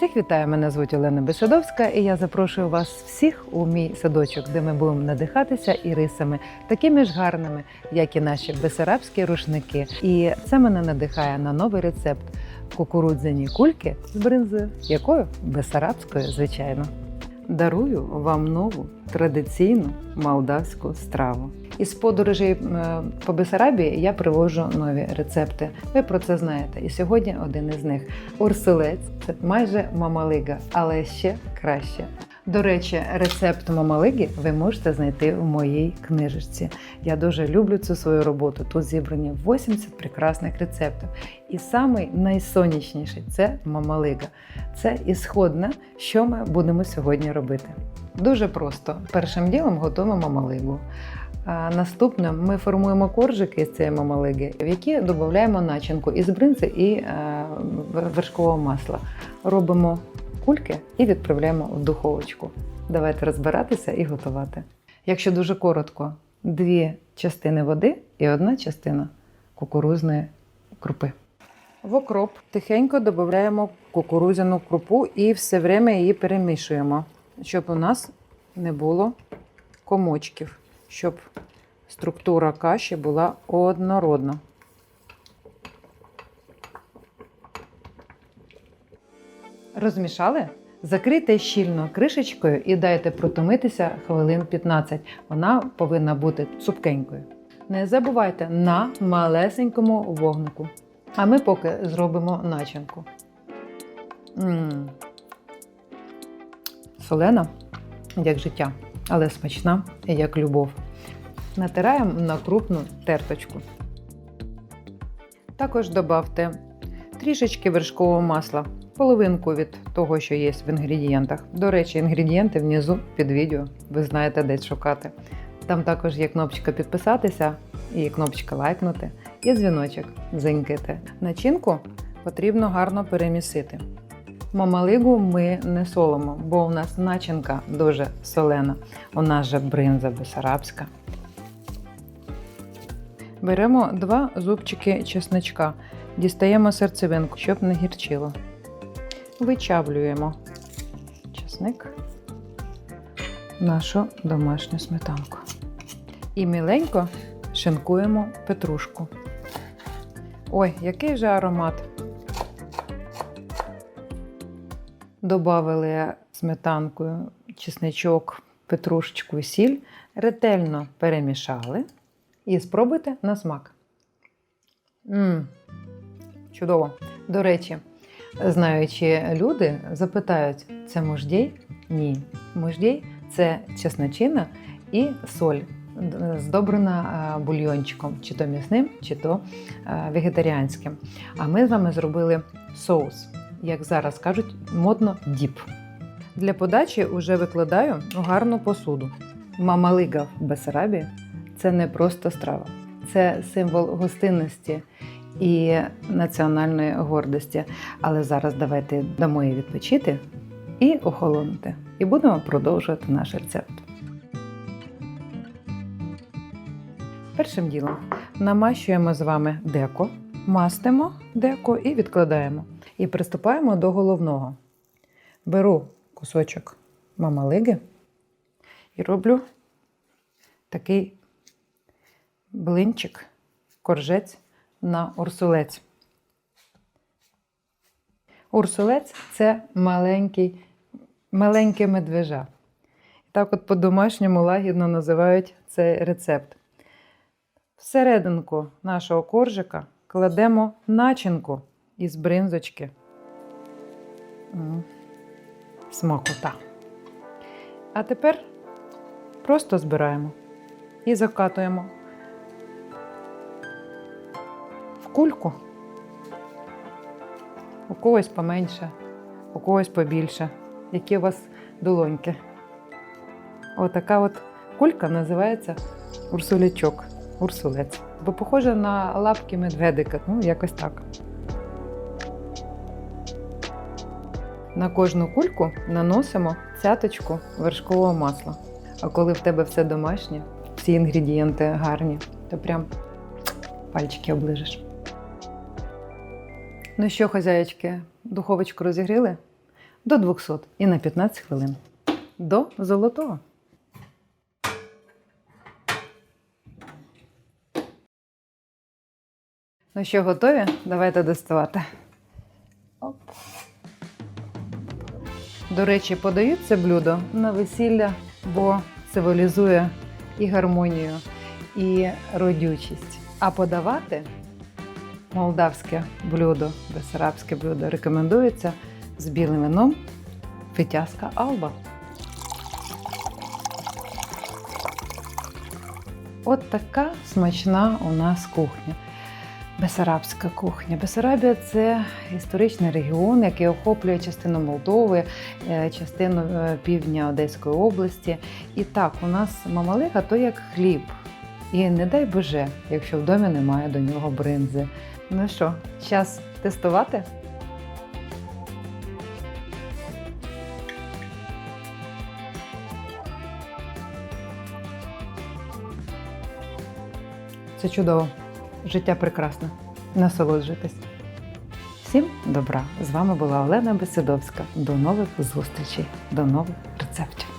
Всіх вітаю, мене звуть Олена Бесадовська, і я запрошую вас всіх у мій садочок, де ми будемо надихатися ірисами, такими ж гарними, як і наші бесарабські рушники. І це мене надихає на новий рецепт кукурудзяні кульки з бринзою, якою бесарабською, звичайно. Дарую вам нову традиційну молдавську страву. Із подорожей по Бесарабії я привожу нові рецепти. Ви про це знаєте. І сьогодні один із них урсулець це майже мамалига, але ще краще. До речі, рецепт мамалиги ви можете знайти в моїй книжечці. Я дуже люблю цю свою роботу. Тут зібрані 80 прекрасних рецептів. І самий найсонячніший це мамалига. Це ісходне, що ми будемо сьогодні робити. Дуже просто. Першим ділом готуємо мамалигу. Наступним ми формуємо коржики з цієї мамалиги, в які додаємо начинку із бринзи і е, вершкового масла. Робимо кульки і відправляємо в духовочку. Давайте розбиратися і готувати. Якщо дуже коротко, дві частини води і одна частина кукурузної крупи. В окроп тихенько додаємо кукурудзяну крупу і все время її перемішуємо, щоб у нас не було комочків, щоб структура каші була однородна. Розмішали? Закрийте щільно кришечкою і дайте протомитися хвилин 15. Вона повинна бути цупкенькою. Не забувайте на малесенькому вогнику. А ми поки зробимо начинку. м Солена, як життя, але смачна, як любов. Натираємо на крупну терточку. Також додавте трішечки вершкового масла, половинку від того, що є в інгредієнтах. До речі, інгредієнти внизу під відео. Ви знаєте, де шукати. Там також є кнопочка підписатися і кнопочка лайкнути, і дзвіночок дзенькити. Начинку потрібно гарно перемісити. Мамалигу ми не солимо, бо у нас начинка дуже солена. У нас же бринза бесарабська. Беремо два зубчики чесничка, дістаємо серцевинку, щоб не гірчило. Вичавлюємо чесник, нашу домашню сметанку. І міленько шинкуємо петрушку. Ой, який же аромат! Добавили сметанкою, чесничок, петрушечку і сіль, ретельно перемішали і спробуйте на смак. Мм, чудово! До речі, знаючи люди запитають, це мождій? Ні. Мождій це чесночина і соль, здобрена е, бульйончиком, чи то м'ясним, чи то е, вегетаріанським. А ми з вами зробили соус, як зараз кажуть, модно діп. Для подачі вже викладаю гарну посуду. Мамалига в Бесарабі це не просто страва, це символ гостинності і національної гордості. Але зараз давайте дамо їй відпочити і охолонути. І будемо продовжувати наш рецепт. Першим ділом намащуємо з вами деко, мастимо деко і відкладаємо. І приступаємо до головного. Беру кусочок мамалиги і роблю такий блинчик, коржець на урсулець. Урсулець це маленький, маленьке медвежа. Так от по-домашньому лагідно називають цей рецепт. Всерединку нашого коржика кладемо начинку із бринзочки. Смакота. А тепер просто збираємо і закатуємо кульку. У когось поменше, у когось побільше. Які у вас долоньки. Отака от кулька називається урсулячок, урсулець. Бо похоже на лапки медведика, ну якось так. На кожну кульку наносимо цяточку вершкового масла. А коли в тебе все домашнє, всі інгредієнти гарні, то прям пальчики оближеш. Ну що, хазяєчки, духовочку розігріли? До 200 і на 15 хвилин. До золотого. Ну що, готові? Давайте доставати. Оп. До речі, подають це блюдо на весілля, бо символізує і гармонію, і родючість. А подавати молдавське блюдо, бесарабське блюдо рекомендується з білим вином фітяска алба. От така смачна у нас кухня. Бесарабська кухня. Бесарабія це історичний регіон, який охоплює частину Молдови, е, частину е, півдня Одеської області. І так, у нас мамалига то як хліб. І не дай Боже, якщо в домі немає до нього бринзи. Ну що, час тестувати? Це чудово. Життя прекрасне. Насолоджуйтесь. Всім добра! З вами була Олена Бесидовська. До нових зустрічей, до нових рецептів.